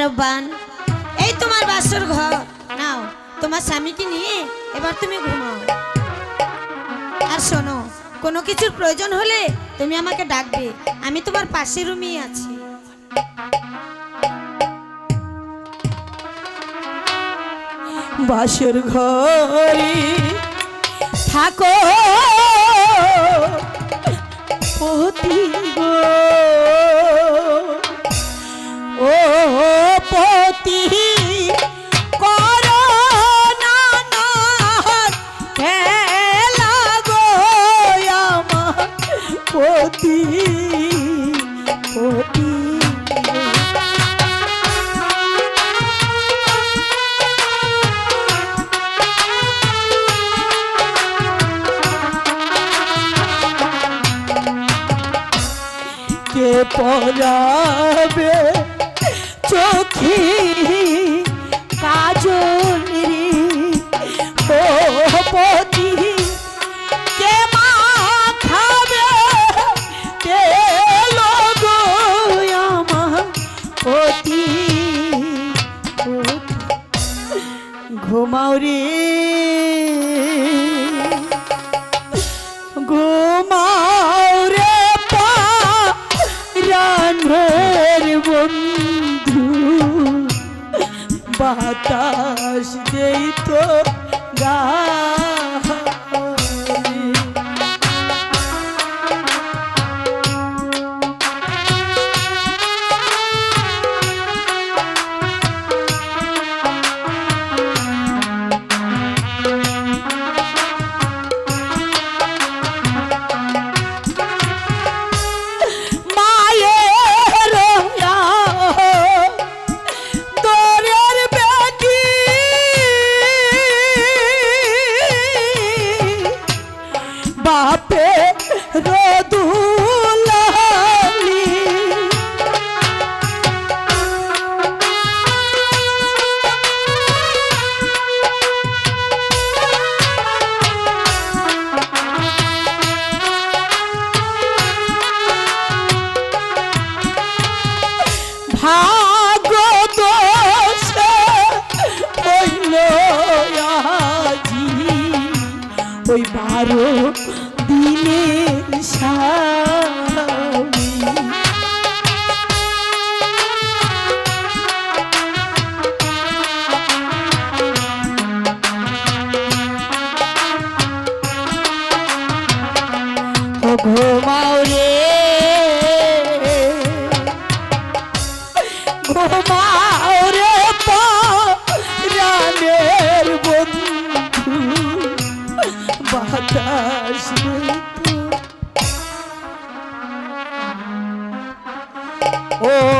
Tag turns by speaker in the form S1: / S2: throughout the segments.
S1: Urban এই তোমার বাসর ঘর। নাও, তোমার স্বামীকে নিয়ে এবার তুমি ঘুমাও। আর শোনো, কোনো কিছুর প্রয়োজন হলে তুমি আমাকে ডাকবে। আমি তোমার পাশের রুমেই আছি।
S2: বাসর ঘরে থাকো। পতি গো રાજા বাতাস দেই তো গা বারো দিনের স্বামী ওরে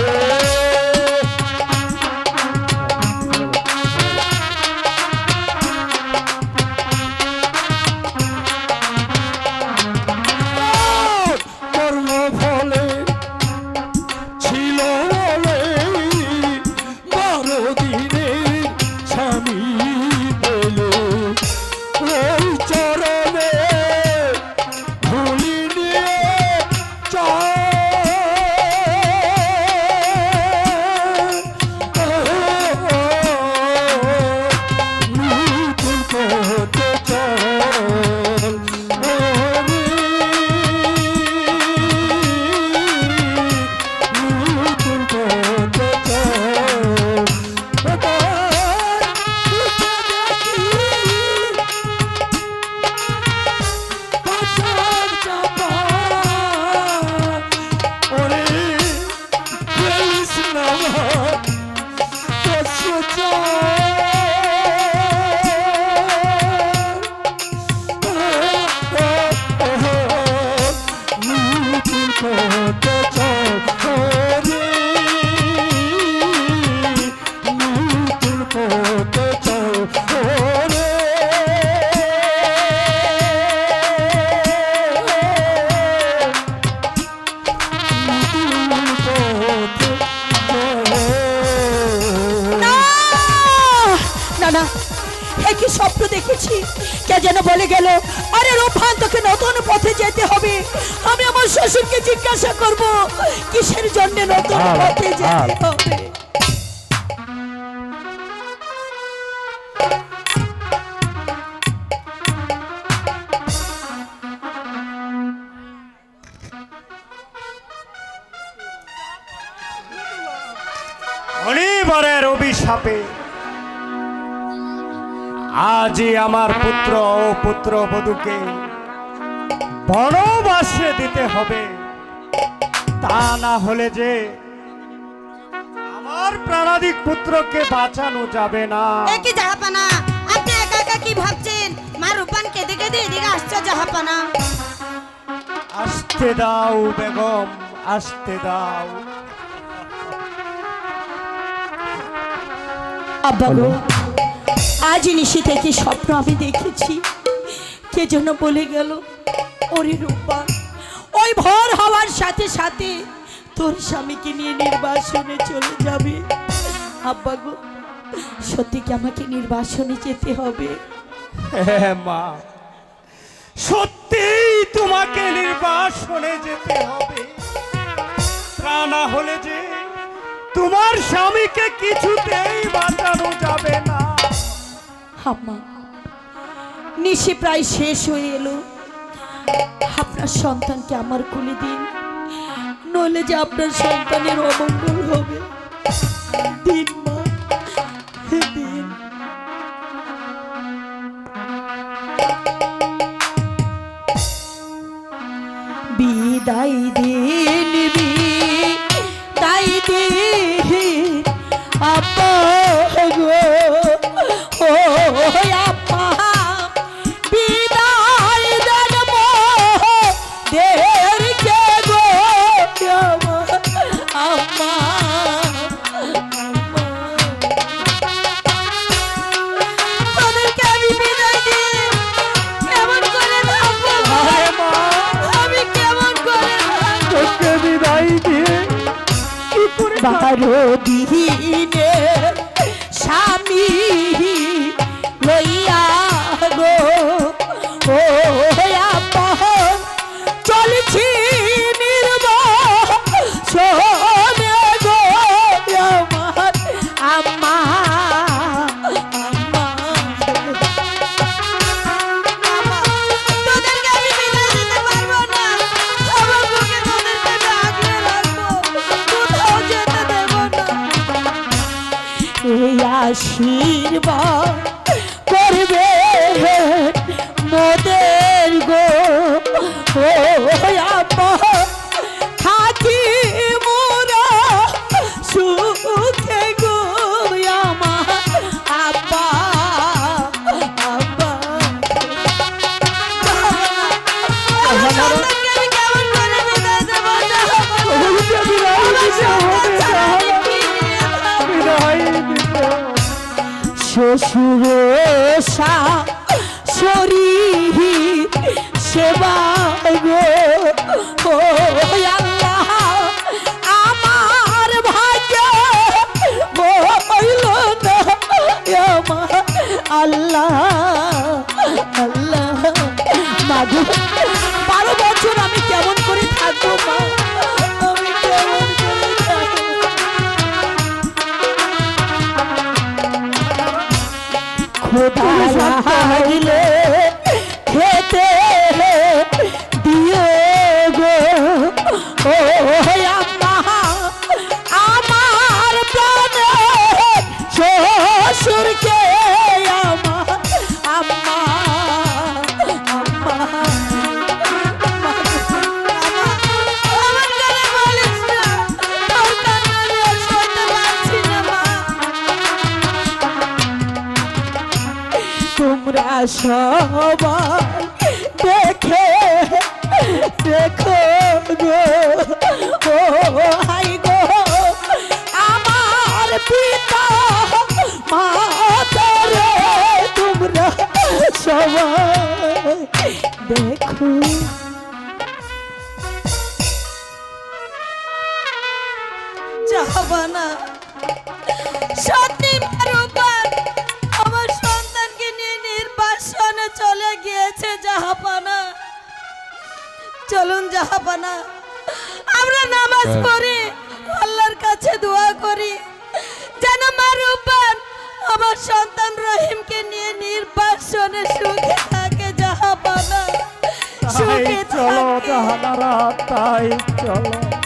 S2: Yeah. রূপহান তোকে নতুন পথে যেতে হবে। আমি আমার শ্বশুরকে জিজ্ঞাসা করব কিসের জন্য নতুন পথে যেতে হবে?
S3: আজই আমার পুত্র ও পুত্র বধূকে বনবাসে দিতে হবে। তা না হলে যে আমার প্রাণাদিক পুত্রকে বাঁচানো যাবে না।
S1: এ কি জাহাপানা? আপনি একা একা কি ভাবছেন? মা রূপান কেঁদে কেঁদে এদিকে আসছে জাহাপানা।
S3: আসতে দাও বেগম আসতে দাও।
S2: আব্বা গো আজ নিশি থেকে স্বপ্ন আমি দেখেছি। কে যেন বলে গেল, ওরে রূপা, ওই ভোর হওয়ার সাথে সাথে তোর স্বামীকে নিয়ে নির্বাসনে চলে যাবে। আব্বা গো, সত্যি কি আমাকে নির্বাসনে যেতে হবে?
S3: হ্যাঁ মা। সত্যিই তোমাকে নির্বাসনে যেতে হবে। তা না হলে যে তোমার স্বামীকে কিছুতেই বাঁচানো যাবে না।
S2: আম্মা নিশে প্রায় শেষ হয়ে এলো। আপনার সন্তানকে আমার কুলে দিন। নইলে যে আপনার সন্তানের অমঙ্গল হবে। দিন বারো এই আশীর্বাদ করবে মোদের গো ও আল্লাহ। মাগো বারো বছর আমি কেমন করে থাকব মা? আমি কেমন করে থাকব? খোদা চাইলে জাহাবানা সত্যি আমার সন্তানকে নিয়ে নির্বাসনে চলে গিয়েছে জাহাপানা। চলুন জাহাপানা আমরা নামাজ পড়ি আল্লাহর কাছে দোয়া করি। যেন মা রূপান আমার সন্তান রহিমকে নিয়ে নির্বাসনে সুখে থাকে জাহাপানা। সুখে
S3: চলো জাহানারা তাই চলো।